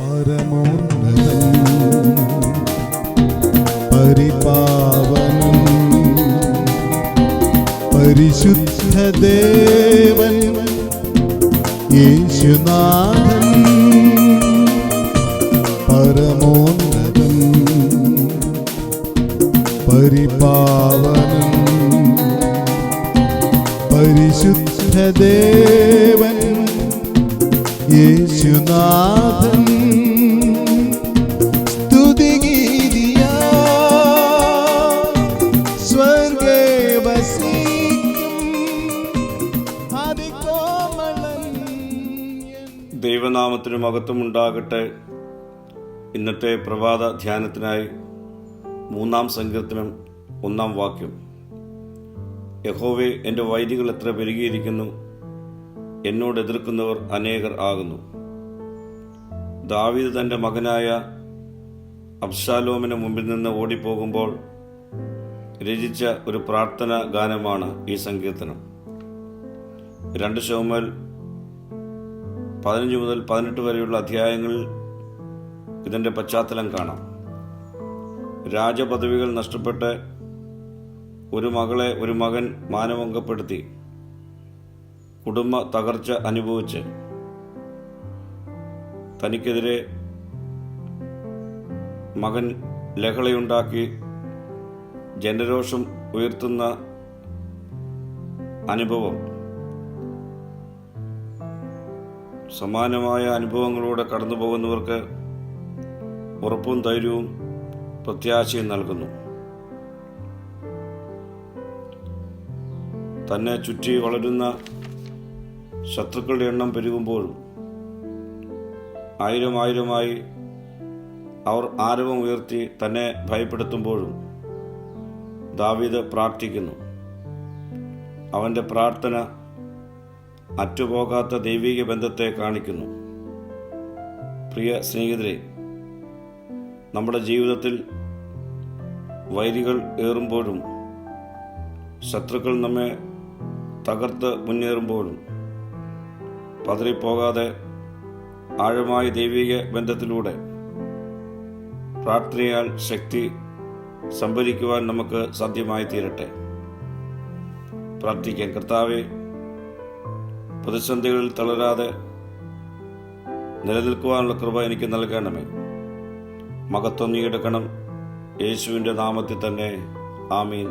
പരമോന്നതം പരിപാവനം പരിശുദ്ധദേവൻ യേശുനാഥൻ പരമോന്നതം പരിപാവനം പരിശുദ്ധദേവൻ യേശുനാഥൻ ദൈവനാമത്തിന് മഹത്വമുണ്ടാകട്ടെ ഇന്നത്തെ പ്രഭാത ധ്യാനത്തിനായി മൂന്നാം സങ്കീർത്തനം ഒന്നാം വാക്യം. യഹോവെ എന്റെ വൈദികൾ എത്ര പെരുകിയിരിക്കുന്നു. എന്നോട് എതിർക്കുന്നവർ അനേകർ ആകുന്നു. ദാവീദ് തന്റെ മകനായ അബ്ഷാലോമിന് മുമ്പിൽ നിന്ന് ഓടിപ്പോകുമ്പോൾ രചിച്ച ഒരു പ്രാർത്ഥന ഗാനമാണ് ഈ സങ്കീർത്തനം. രണ്ട് ശോമൽ പതിനഞ്ച് മുതൽ പതിനെട്ട് വരെയുള്ള അധ്യായങ്ങൾ ഇതിന്റെ പശ്ചാത്തലം കാണാം. രാജപദവികൾ നഷ്ടപ്പെട്ട് ഒരു മകളെ ഒരു മകൻ മാനഭംഗപ്പെടുത്തി. കുടുംബ തകർച്ച അനുഭവിച്ച്. തനിക്കെതിരെ മകൻ ലഹളയുണ്ടാക്കി ജനരോഷം ഉയർത്തുന്ന അനുഭവം. സമാനമായ അനുഭവങ്ങളിലൂടെ കടന്നു പോകുന്നവർക്ക് ഉറപ്പും ധൈര്യവും പ്രത്യാശയും നൽകുന്നു. തന്നെ ചുറ്റി വളരുന്ന ശത്രുക്കളുടെ എണ്ണം പെരുകുമ്പോഴും ആയിരം ആയിരമായി അവർ ആരവം ഉയർത്തി തന്നെ ഭയപ്പെടുത്തുമ്പോഴും ദാവീദ് പ്രാർത്ഥിക്കുന്നു. അവന്റെ പ്രാർത്ഥന അറ്റുപോകാത്ത ദൈവിക ബന്ധത്തെ കാണിക്കുന്നു. പ്രിയ സ്നേഹിതരെ നമ്മുടെ ജീവിതത്തിൽ വൈരികൾ ഏറുമ്പോഴും ശത്രുക്കൾ നമ്മെ തകർത്ത് മുന്നേറുമ്പോഴും പതറിപ്പോകാതെ ആഴമായ ദൈവിക ബന്ധത്തിലൂടെ പ്രാർത്ഥനയാൽ ശക്തി സംഭരിക്കുവാൻ നമുക്ക് സാധ്യമായി തീരട്ടെ പ്രാർത്ഥിക്കാം. കർത്താവെ പ്രതിസന്ധികളിൽ തളരാതെ നിലനിൽക്കുവാനുള്ള കൃപ എനിക്ക് നൽകണമേ. മകത്വം നീ എടുക്കണം. യേശുവിന്റെ നാമത്തിൽ തന്നെ. ആമീൻ.